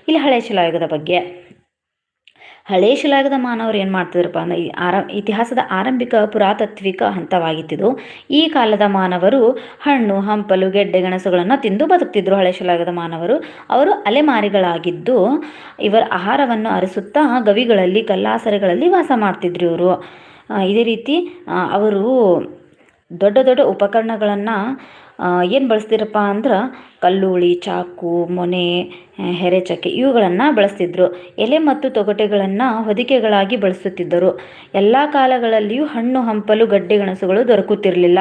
ಇಲ್ಲಿ ಹಳೆ ಶಿಲಾಯುಗದ ಬಗ್ಗೆ ಹಳೆ ಶಿಲಾಯುಗದ ಮಾನವರು ಏನು ಮಾಡ್ತಿದ್ರಪ್ಪ ಅಂದರೆ ಆರ, ಇತಿಹಾಸದ ಆರಂಭಿಕ ಪುರಾತತ್ವಿಕ ಹಂತವಾಗಿತ್ತಿದ್ದು ಈ ಕಾಲದ ಮಾನವರು ಹಣ್ಣು, ಹಂಪಲು, ಗೆಡ್ಡೆ, ಗೆಣಸುಗಳನ್ನು ತಿಂದು ಬದುಕ್ತಿದ್ರು ಹಳೆ ಶಿಲಾಯುಗದ ಮಾನವರು. ಅವರು ಅಲೆಮಾರಿಗಳಾಗಿದ್ದು ಇವರ ಆಹಾರವನ್ನು ಅರಿಸುತ್ತಾ ಗವಿಗಳಲ್ಲಿ, ಕಲ್ಲಾಸರೆಗಳಲ್ಲಿ ವಾಸ ಮಾಡ್ತಿದ್ರು ಇವರು. ಇದೇ ರೀತಿ ಅವರು ದೊಡ್ಡ ದೊಡ್ಡ ಉಪಕರಣಗಳನ್ನು ಏನು ಬಳಸ್ತಿರಪ್ಪ ಅಂದ್ರೆ ಕಲ್ಲುಳಿ, ಚಾಕು, ಮೊನೆ ಹೆರೆಚಕ್ಕೆ ಇವುಗಳನ್ನು ಬಳಸ್ತಿದ್ರು. ಎಲೆ ಮತ್ತು ತೊಗಟೆಗಳನ್ನು ಹೊದಿಕೆಗಳಾಗಿ ಬಳಸುತ್ತಿದ್ದರು. ಎಲ್ಲ ಕಾಲಗಳಲ್ಲಿಯೂ ಹಣ್ಣು, ಹಂಪಲು, ಗಡ್ಡೆ ಗೆಣಸುಗಳು ದೊರಕುತ್ತಿರಲಿಲ್ಲ.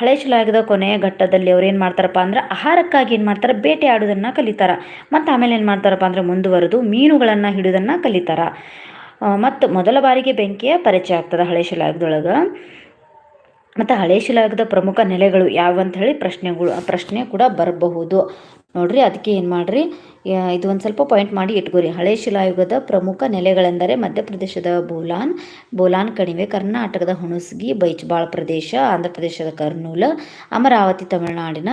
ಹಳೆ ಶಿಲಾಯುಗದ ಕೊನೆಯ ಘಟ್ಟದಲ್ಲಿ ಅವ್ರು ಏನು ಮಾಡ್ತಾರಪ್ಪ ಅಂದ್ರೆ ಆಹಾರಕ್ಕಾಗಿ ಏನು ಮಾಡ್ತಾರೆ? ಬೇಟೆ ಆಡೋದನ್ನು ಕಲಿತಾರೆ. ಮತ್ತು ಆಮೇಲೆ ಏನು ಮಾಡ್ತಾರಪ್ಪ ಅಂದರೆ ಮುಂದುವರೆದು ಮೀನುಗಳನ್ನು ಹಿಡಿಯೋದನ್ನು ಕಲಿತಾರೆ. ಮತ್ತು ಮೊದಲ ಬಾರಿಗೆ ಬೆಂಕಿಯ ಪರಿಚಯ ಆಗ್ತದೆ ಹಳೆ ಮತ್ತು ಹಳೆ ಶಿಲಾಯುಗದ ಪ್ರಮುಖ ನೆಲೆಗಳು ಯಾವಂತ ಹೇಳಿ ಪ್ರಶ್ನೆಗಳು, ಆ ಪ್ರಶ್ನೆ ಕೂಡ ಬರಬಹುದು. ನೋಡ್ರಿ ಅದಕ್ಕೆ ಏನು ಮಾಡಿರಿ? ಇದು ಒಂದು ಸ್ವಲ್ಪ ಪಾಯಿಂಟ್ ಮಾಡಿ ಇಟ್ಕೋರಿ. ಹಳೆ ಶಿಲಾಯುಗದ ಪ್ರಮುಖ ನೆಲೆಗಳೆಂದರೆ ಮಧ್ಯಪ್ರದೇಶದ ಬೋಲಾನ್ ಬೋಲಾನ್ ಕಣಿವೆ, ಕರ್ನಾಟಕದ ಹುಣಸಗಿ, ಬೈಚ್ಬಾಳ್ ಪ್ರದೇಶ ಆಂಧ್ರ ಪ್ರದೇಶದ ಕರ್ನೂಲ, ಅಮರಾವತಿ, ತಮಿಳುನಾಡಿನ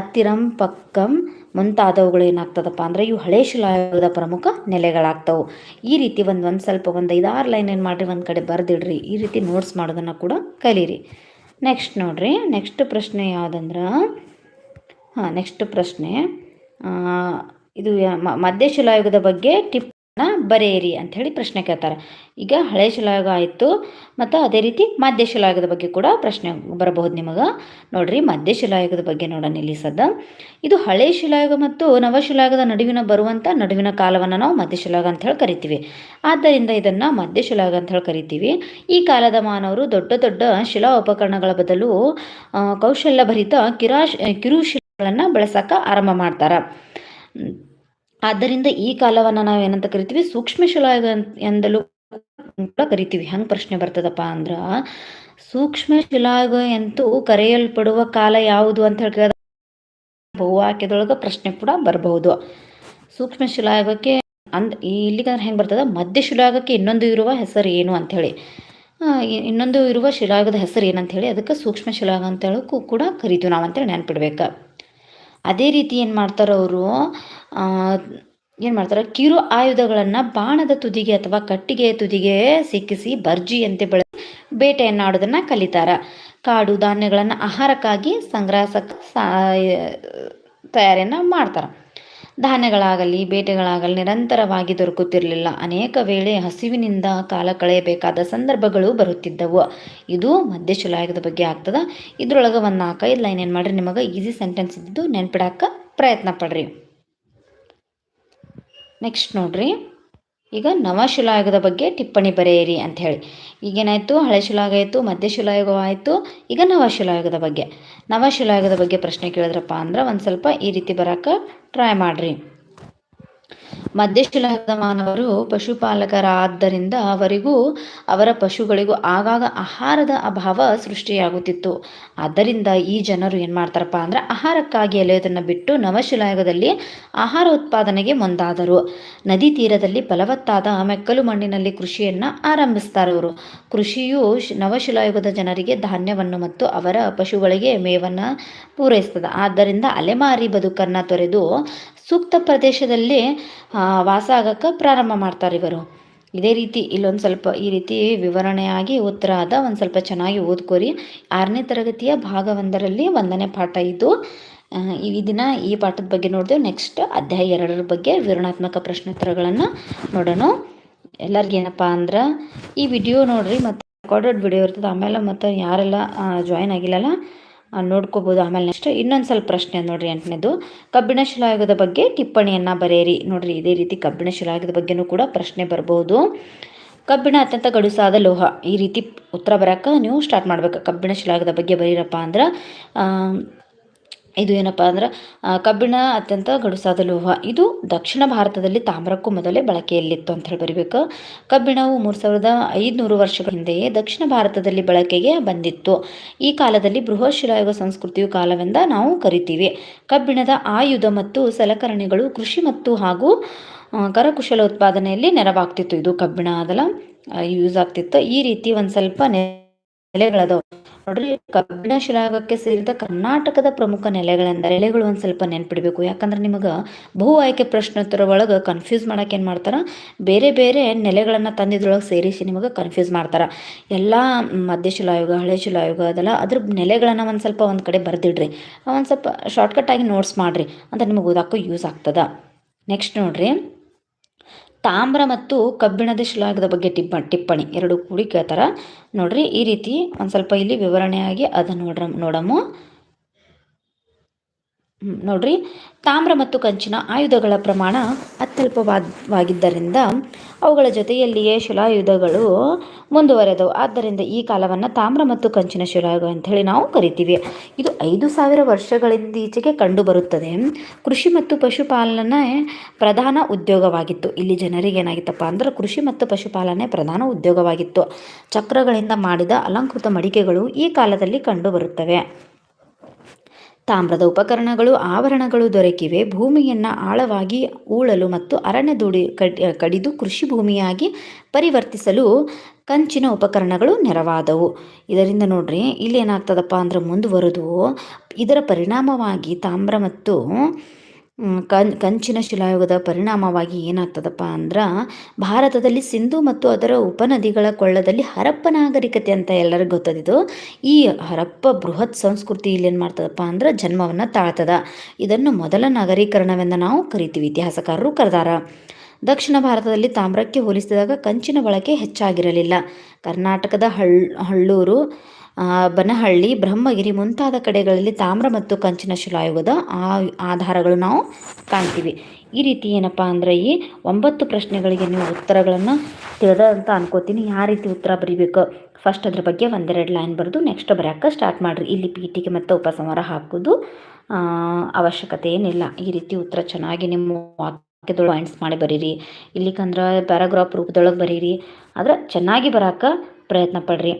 ಅತ್ತಿರಂ ಪಕ್ಕಂ ಮುಂತಾದವುಗಳು ಏನಾಗ್ತದಪ್ಪ ಅಂದರೆ ಇವು ಹಳೆ ಶಿಲಾಯುಗದ ಪ್ರಮುಖ ನೆಲೆಗಳಾಗ್ತವೆ. ಈ ರೀತಿ ಒಂದು ಒಂದು ಸ್ವಲ್ಪ ಒಂದು ಐದಾರು ಲೈನ್ ಏನು ಮಾಡಿರಿ? ಒಂದು ಕಡೆ ಬರೆದಿಡ್ರಿ. ಈ ರೀತಿ ನೋಟ್ಸ್ ಮಾಡೋದನ್ನು ಕೂಡ ಕಲೀರಿ. ನೆಕ್ಸ್ಟ್ ನೋಡ್ರಿ. ನೆಕ್ಸ್ಟ್ ಪ್ರಶ್ನೆ ಯಾವುದಂದ್ರೆ? ಹಾಂ ನೆಕ್ಸ್ಟ್ ಪ್ರಶ್ನೆ. ಇದು ಮಧ್ಯ ಶಿಲಾಯುಗದ ಬಗ್ಗೆ ಟಿಪ್ ಬರೆಯಿರಿ ಹೇಳಿ ಪ್ರಶ್ನೆ ಕೇಳ್ತಾರೆ. ಈಗ ಹಳೆ ಶಿಲಾಯುಗ ಆಯಿತು ಮತ್ತು ಅದೇ ರೀತಿ ಮಧ್ಯ ಶಿಲಾಯುಗದ ಬಗ್ಗೆ ಕೂಡ ಪ್ರಶ್ನೆ ಬರಬಹುದು ನಿಮಗೆ. ನೋಡ್ರಿ, ಮಧ್ಯ ಶಿಲಾಯುಗದ ಬಗ್ಗೆ ನೋಡೋಣ ಇಲ್ಲಿ ಸದ್ದ. ಇದು ಹಳೆ ಶಿಲಾಯುಗ ಮತ್ತು ನವಶಿಲಾಯುಗದ ನಡುವಿನ ಬರುವಂಥ ನಡುವಿನ ಕಾಲವನ್ನು ನಾವು ಮಧ್ಯ ಶಿಲಾಯುಗ ಅಂತ ಹೇಳಿ ಕರಿತೀವಿ. ಆದ್ದರಿಂದ ಇದನ್ನು ಮಧ್ಯ ಶಿಲಾಯುಗ ಅಂತ ಹೇಳಿ ಕರಿತೀವಿ. ಈ ಕಾಲದ ಮಾನವರು ದೊಡ್ಡ ದೊಡ್ಡ ಶಿಲಾ ಉಪಕರಣಗಳ ಬದಲು ಕೌಶಲ್ಯಭರಿತ ಕಿರು ಕಿರುಶಿಲೆಗಳನ್ನು ಬಳಸಕ್ಕೆ ಆರಂಭ ಮಾಡ್ತಾರೆ. ಆದ್ದರಿಂದ ಈ ಕಾಲವನ್ನು ನಾವು ಏನಂತ ಕರಿತೀವಿ? ಸೂಕ್ಷ್ಮ ಶಿಲಾಯುಗ ಎಂದಲೂ ಕೂಡ ಕರಿತೀವಿ. ಹೆಂಗೆ ಪ್ರಶ್ನೆ ಬರ್ತದಪ್ಪ ಅಂದ್ರ, ಸೂಕ್ಷ್ಮ ಶಿಲಾಯುಗ ಎಂತೂ ಕರೆಯಲ್ಪಡುವ ಕಾಲ ಯಾವುದು ಅಂತ ಹೇಳಿ ಬಹುವಾಕ್ಯದೊಳಗೆ ಪ್ರಶ್ನೆ ಕೂಡ ಬರಬಹುದು. ಸೂಕ್ಷ್ಮ ಶಿಲಾಯುಗಕ್ಕೆ ಅಂದ್ ಇಲ್ಲಿಗಂದ್ರೆ ಹೆಂಗೆ ಬರ್ತದ? ಮಧ್ಯ ಶಿಲಾಯುಗಕ್ಕೆ ಇನ್ನೊಂದು ಇರುವ ಹೆಸರು ಏನು ಅಂಥೇಳಿ ಇನ್ನೊಂದು ಇರುವ ಶಿಲಾಯುಗದ ಹೆಸರು ಏನಂತ ಹೇಳಿ, ಅದಕ್ಕೆ ಸೂಕ್ಷ್ಮ ಶಿಲಾಯುಗ ಅಂತ ಹೇಳಕ್ಕೂ ಕೂಡ ಕರಿತೀವಿ ನಾವು ಅಂತೇಳಿ ನೆನ್ಪಿಡ್ಬೇಕು. ಅದೇ ರೀತಿ ಏನು ಮಾಡ್ತಾರೆ ಅವರು ಏನು ಮಾಡ್ತಾರೆ, ಕಿರು ಆಯುಧಗಳನ್ನು ಬಾಣದ ತುದಿಗೆ ಅಥವಾ ಕಟ್ಟಿಗೆಯ ತುದಿಗೆ ಸಿಕ್ಕಿಸಿ ಬರ್ಜಿಯಂತೆ ಬಳಸಿ ಬೇಟೆಯನ್ನು ಆಡೋದನ್ನು ಕಲಿತಾರೆ. ಕಾಡು ಧಾನ್ಯಗಳನ್ನು ಆಹಾರಕ್ಕಾಗಿ ಸಂಗ್ರಹಿಸಕ್ಕೆ ತಯಾರಿಯನ್ನು ಮಾಡ್ತಾರೆ. ಧಾನ್ಯಗಳಾಗಲಿ ಬೇಟೆಗಳಾಗಲಿ ನಿರಂತರವಾಗಿ ದೊರಕುತ್ತಿರಲಿಲ್ಲ. ಅನೇಕ ವೇಳೆ ಹಸಿವಿನಿಂದ ಕಾಲ ಕಳೆಯಬೇಕಾದ ಸಂದರ್ಭಗಳು ಬರುತ್ತಿದ್ದವು. ಇದು ಮಧ್ಯಶಿಲಾಯುಗದ ಬಗ್ಗೆ ಆಗ್ತದೆ. ಇದ್ರೊಳಗೆ ಒಂದು ನಾಲ್ಕೈದು ಲೈನ್ ಏನು ಮಾಡಿರಿ ನಿಮಗೆ? ಈಸಿ ಸೆಂಟೆನ್ಸ್ ಇದ್ದು ನೆನ್ಪಿಡಕ್ಕೆ ಪ್ರಯತ್ನ ಪಡ್ರಿ. ನೆಕ್ಸ್ಟ್ ನೋಡ್ರಿ. ಈಗ ನವಶಿಲಾಯುಗದ ಬಗ್ಗೆ ಟಿಪ್ಪಣಿ ಬರೆಯಿರಿ ಅಂತ ಹೇಳಿ. ಈಗೇನಾಯಿತು? ಹಳೆ ಶಿಲಾಯುಗ ಆಯಿತು ಮಧ್ಯ ಶಿಲಾಯುಗ ಆಯಿತು ಈಗ ನವಶಿಲಾಯುಗದ ಬಗ್ಗೆ. ನವಶಿಲಾಯುಗದ ಬಗ್ಗೆ ಪ್ರಶ್ನೆ ಕೇಳಿದ್ರಪ್ಪ ಅಂದ್ರೆ ಒಂದು ಸ್ವಲ್ಪ ಈ ರೀತಿ ಬರೋಕೆ ಟ್ರೈ ಮಾಡಿರಿ. ಮಧ್ಯಶಿಲಾಯುಗದ ಮಾನವರು ಪಶುಪಾಲಕರಾದ್ದರಿಂದ ಅವರಿಗೂ ಅವರ ಪಶುಗಳಿಗೂ ಆಗಾಗ ಆಹಾರದ ಅಭಾವ ಸೃಷ್ಟಿಯಾಗುತ್ತಿತ್ತು. ಆದ್ದರಿಂದ ಈ ಜನರು ಏನು ಮಾಡ್ತಾರಪ್ಪ ಅಂದರೆ ಆಹಾರಕ್ಕಾಗಿ ಎಲೆಯೋದನ್ನು ಬಿಟ್ಟು ನವಶಿಲಾಯುಗದಲ್ಲಿ ಆಹಾರ ಉತ್ಪಾದನೆಗೆ ಮುಂದಾದರು. ನದಿ ತೀರದಲ್ಲಿ ಫಲವತ್ತಾದ ಮೆಕ್ಕಲು ಮಣ್ಣಿನಲ್ಲಿ ಕೃಷಿಯನ್ನು ಆರಂಭಿಸ್ತಾರವರು ಕೃಷಿಯು ನವಶಿಲಾಯುಗದ ಜನರಿಗೆ ಧಾನ್ಯವನ್ನು ಮತ್ತು ಅವರ ಪಶುಗಳಿಗೆ ಮೇವನ್ನು ಪೂರೈಸ್ತದೆ. ಆದ್ದರಿಂದ ಅಲೆಮಾರಿ ಬದುಕನ್ನು ತೊರೆದು ಸೂಕ್ತ ಪ್ರದೇಶದಲ್ಲಿ ವಾಸ ಆಗಕ್ಕೆ ಪ್ರಾರಂಭ ಮಾಡ್ತಾರೆ ಇವರು. ಇದೇ ರೀತಿ ಇಲ್ಲೊಂದು ಸ್ವಲ್ಪ ಈ ರೀತಿ ವಿವರಣೆಯಾಗಿ ಉತ್ತರ ಆದ ಒಂದು ಸ್ವಲ್ಪ ಚೆನ್ನಾಗಿ ಓದ್ಕೋರಿ. ಆರನೇ ತರಗತಿಯ ಭಾಗ ಒಂದರಲ್ಲಿ ಒಂದನೇ ಪಾಠ ಇದ್ದು ಈ ದಿನ ಈ ಪಾಠದ ಬಗ್ಗೆ ನೋಡಿದೆವು ನೆಕ್ಸ್ಟ್ ಅಧ್ಯಾಯ ಎರಡರ ಬಗ್ಗೆ ವಿವರಣಾತ್ಮಕ ಪ್ರಶ್ನೋತ್ತರಗಳನ್ನು ನೋಡೋಣ. ಎಲ್ಲರಿಗೂ ಏನಪ್ಪ ಅಂದ್ರೆ, ಈ ವಿಡಿಯೋ ನೋಡಿರಿ ಮತ್ತು ರೆಕಾರ್ಡೆಡ್ ವಿಡಿಯೋ ಇರ್ತದೆ. ಆಮೇಲೆ ಮತ್ತು ಯಾರೆಲ್ಲ ಜಾಯ್ನ್ ಆಗಿಲ್ಲಲ್ಲ ನೋಡ್ಕೋಬೋದು. ಆಮೇಲೆ ನೆಕ್ಸ್ಟ್ ಇನ್ನೊಂದು ಸ್ವಲ್ಪ ಪ್ರಶ್ನೆ ನೋಡ್ರಿ ಎಂಟನೇದು, ಕಬ್ಬಿಣ ಶಿಲಾಯುಗದ ಬಗ್ಗೆ ಟಿಪ್ಪಣಿಯನ್ನು ಬರೆಯಿರಿ. ನೋಡ್ರಿ, ಇದೇ ರೀತಿ ಕಬ್ಬಿಣ ಶಿಲಾಯುಗದ ಬಗ್ಗೆನೂ ಕೂಡ ಪ್ರಶ್ನೆ ಬರಬಹುದು ಕಬ್ಬಿಣ ಅತ್ಯಂತ ಗಡುಸಾದ ಲೋಹ. ಈ ರೀತಿ ಉತ್ತರ ಬರೋಕೆ ನೀವು ಸ್ಟಾರ್ಟ್ ಮಾಡ್ಬೇಕು. ಕಬ್ಬಿಣ ಶಿಲಾಯುಗದ ಬಗ್ಗೆ ಬರೀರಪ್ಪ ಅಂದ್ರೆ ಇದು ಏನಪ್ಪ ಅಂದ್ರೆ ಕಬ್ಬಿಣ ಅತ್ಯಂತ ಗಡುಸಾದ ಲೋಹ. ಇದು ದಕ್ಷಿಣ ಭಾರತದಲ್ಲಿ ತಾಮ್ರಕ್ಕೂ ಮೊದಲೇ ಬಳಕೆಯಲ್ಲಿತ್ತು ಅಂತ ಹೇಳಿ ಬರಿಬೇಕು. ಕಬ್ಬಿಣವು ಮೂರು ಸಾವಿರದ ಐದುನೂರು ವರ್ಷಗಳ ಹಿಂದೆಯೇ ದಕ್ಷಿಣ ಭಾರತದಲ್ಲಿ ಬಳಕೆಗೆ ಬಂದಿತ್ತು. ಈ ಕಾಲದಲ್ಲಿ ಬೃಹತ್ ಶಿಲಾಯುಗ ಸಂಸ್ಕೃತಿಯು ಕಾಲವೆಂದ ನಾವು ಕರಿತೀವಿ. ಕಬ್ಬಿಣದ ಆಯುಧ ಮತ್ತು ಸಲಕರಣೆಗಳು ಕೃಷಿ ಮತ್ತು ಹಾಗೂ ಕರಕುಶಲ ಉತ್ಪಾದನೆಯಲ್ಲಿ ನೆರವಾಗ್ತಿತ್ತು. ಇದು ಕಬ್ಬಿಣ ಅದೆಲ್ಲ ಯೂಸ್ ಆಗ್ತಿತ್ತು. ಈ ರೀತಿ ಒಂದು ಸ್ವಲ್ಪ ನೆಲೆಗಳದವು. ನೋಡ್ರಿ, ಕಬ್ಬಿಣ ಶಿಲಾಗಕ್ಕೆ ಸೇರಿದ ಕರ್ನಾಟಕದ ಪ್ರಮುಖ ನೆಲೆಗಳೆಂದರೆ ನೆಲೆಗಳು ಒಂದು ಸ್ವಲ್ಪ ನೆನ್ಪಿಡ್ಬೇಕು. ಯಾಕಂದ್ರೆ ನಿಮಗೆ ಬಹು ಆಯ್ಕೆ ಪ್ರಶ್ನೋತ್ತರ ಒಳಗೆ ಕನ್ಫ್ಯೂಸ್ ಮಾಡಕ್ಕೆ ಏನು ಮಾಡ್ತಾರೆ? ಬೇರೆ ಬೇರೆ ನೆಲೆಗಳನ್ನು ತಂದಿದ್ರೊಳಗೆ ಸೇರಿಸಿ ನಿಮಗೆ ಕನ್ಫ್ಯೂಸ್ ಮಾಡ್ತಾರೆ. ಎಲ್ಲ ಮಧ್ಯ ಶಿಲಾಯುಗ, ಹಳೆ ಶಿಲಾಯುಗ ಅದೆಲ್ಲ ಅದ್ರ ನೆಲೆಗಳನ್ನು ಒಂದು ಸ್ವಲ್ಪ ಒಂದು ಕಡೆ ಬರೆದಿಡ್ರಿ. ಒಂದು ಸ್ವಲ್ಪ ಶಾರ್ಟ್ಕಟ್ ಆಗಿ ನೋಟ್ಸ್ ಮಾಡಿರಿ ಅಂತ ನಿಮಗೆ ಓದಾಕೋ ಯೂಸ್ ಆಗ್ತದ. ನೆಕ್ಸ್ಟ್ ನೋಡ್ರಿ. ತಾಮ್ರ ಮತ್ತು ಕಬ್ಬಿಣದ ಶಿಲಾಘದ ಬಗ್ಗೆ ಟಿಪ್ಪ ಟಿಪ್ಪಣಿ ಎರಡು ಕೂಡಿ ಕೇಳ್ತಾರ. ನೋಡ್ರಿ ಈ ರೀತಿ ಒಂದು ಸ್ವಲ್ಪ ಇಲ್ಲಿ ವಿವರಣೆಯಾಗಿ ಅದನ್ನು ನೋಡ್ರ, ನೋಡಮು. ನೋಡ್ರಿ, ತಾಮ್ರ ಮತ್ತು ಕಂಚಿನ ಆಯುಧಗಳ ಪ್ರಮಾಣ ಅತ್ಯಲ್ಪವಾಗಿದ್ದರಿಂದ ಅವುಗಳ ಜೊತೆಯಲ್ಲಿಯೇ ಶಿಲಾಯುಧಗಳು ಮುಂದುವರೆದವು. ಆದ್ದರಿಂದ ಈ ಕಾಲವನ್ನು ತಾಮ್ರ ಮತ್ತು ಕಂಚಿನ ಶಿಲಾಯುಗ ಅಂಥೇಳಿ ನಾವು ಕರಿತೀವಿ. ಇದು ಐದು ಸಾವಿರ ವರ್ಷಗಳಿಂದೀಚೆಗೆ ಕಂಡುಬರುತ್ತದೆ. ಕೃಷಿ ಮತ್ತು ಪಶುಪಾಲನೆ ಪ್ರಧಾನ ಉದ್ಯೋಗವಾಗಿತ್ತು. ಇಲ್ಲಿ ಜನರಿಗೆ ಏನಾಗಿತ್ತಪ್ಪ ಅಂದ್ರೆ ಕೃಷಿ ಮತ್ತು ಪಶುಪಾಲನೆ ಪ್ರಧಾನ ಉದ್ಯೋಗವಾಗಿತ್ತು. ಚಕ್ರಗಳಿಂದ ಮಾಡಿದ ಅಲಂಕೃತ ಮಡಿಕೆಗಳು ಈ ಕಾಲದಲ್ಲಿ ಕಂಡುಬರುತ್ತವೆ. ತಾಮ್ರದ ಉಪಕರಣಗಳು ಆವರಣಗಳು ದೊರಕಿವೆ. ಭೂಮಿಯನ್ನು ಆಳವಾಗಿ ಊಳಲು ಮತ್ತು ಅರಣ್ಯ ದುಡಿ ಕಡಿದು ಕೃಷಿ ಭೂಮಿಯಾಗಿ ಪರಿವರ್ತಿಸಲು ಕಂಚಿನ ಉಪಕರಣಗಳು ನೆರವಾದವು. ಇದರಿಂದ ನೋಡ್ರಿ, ಇಲ್ಲಿ ಏನಾಗ್ತದಪ್ಪ ಅಂದ್ರೆ ಮುಂದುವರೆದು ಇದರ ಪರಿಣಾಮವಾಗಿ ತಾಮ್ರ ಮತ್ತು ಕನ್ ಕಂಚಿನ ಶಿಲಾಯುಗದ ಪರಿಣಾಮವಾಗಿ ಏನಾಗ್ತದಪ್ಪ ಅಂದ್ರೆ ಭಾರತದಲ್ಲಿ ಸಿಂಧು ಮತ್ತು ಅದರ ಉಪನದಿಗಳ ಕೊಳ್ಳದಲ್ಲಿ ಹರಪ್ಪ ನಾಗರಿಕತೆ ಅಂತ ಎಲ್ಲರಿಗೂ ಗೊತ್ತದಿದು. ಈ ಹರಪ್ಪ ಬೃಹತ್ ಸಂಸ್ಕೃತಿ ಇಲ್ಲಿ ಏನು ಮಾಡ್ತದಪ್ಪ ಅಂದ್ರೆ ಜನ್ಮವನ್ನು ತಾಳ್ತದ. ಇದನ್ನು ಮೊದಲ ನಗರೀಕರಣವೆಂದು ನಾವು ಕರಿತೀವಿ, ಇತಿಹಾಸಕಾರರು ಕರೆದಾರ. ದಕ್ಷಿಣ ಭಾರತದಲ್ಲಿ ತಾಮ್ರಕ್ಕೆ ಹೋಲಿಸಿದಾಗ ಕಂಚಿನ ಬಳಕೆ ಹೆಚ್ಚಾಗಿರಲಿಲ್ಲ. ಕರ್ನಾಟಕದ ಹಳ್, ಹಳ್ಳೂರು ಬನಹಳ್ಳಿ, ಬ್ರಹ್ಮಗಿರಿ ಮುಂತಾದ ಕಡೆಗಳಲ್ಲಿ ತಾಮ್ರ ಮತ್ತು ಕಂಚಿನ ಶಿಲಾಯುಗದ ಆ ಆಧಾರಗಳು ನಾವು ಕಾಣ್ತೀವಿ. ಈ ರೀತಿ ಏನಪ್ಪ ಅಂದರೆ ಈ ಒಂಬತ್ತು ಪ್ರಶ್ನೆಗಳಿಗೆ ನೀವು ಉತ್ತರಗಳನ್ನು ತಿಳಿದ ಅಂತ ಅನ್ಕೋತೀನಿ. ಯಾವ ರೀತಿ ಉತ್ತರ ಬರೀಬೇಕು? ಫಸ್ಟ್ ಅದ್ರ ಬಗ್ಗೆ ಒಂದೆರಡು ಲೈನ್ ಬರೆದು ನೆಕ್ಸ್ಟ್ ಬರೆಯೋಕೆ ಸ್ಟಾರ್ಟ್ ಮಾಡಿರಿ. ಇಲ್ಲಿ ಪೀಠಿಗೆ ಮತ್ತು ಉಪಸಂಹಾರ ಹಾಕೋದು ಅವಶ್ಯಕತೆ ಏನಿಲ್ಲ. ಈ ರೀತಿ ಉತ್ತರ ಚೆನ್ನಾಗಿ ನಿಮ್ಮ ವಾಕ್ಯದೊಳಗೆ ಪಾಯಿಂಟ್ಸ್ ಮಾಡಿ ಬರೀರಿ. ಇಲ್ಲಿಕಂದ್ರೆ ಪ್ಯಾರಾಗ್ರಾಫ್ ರೂಪದೊಳಗೆ ಬರೀರಿ. ಆದ್ರೆ ಚೆನ್ನಾಗಿ ಬರೋಕೆ ಪ್ರಯತ್ನ ಪಡ್ರಿ.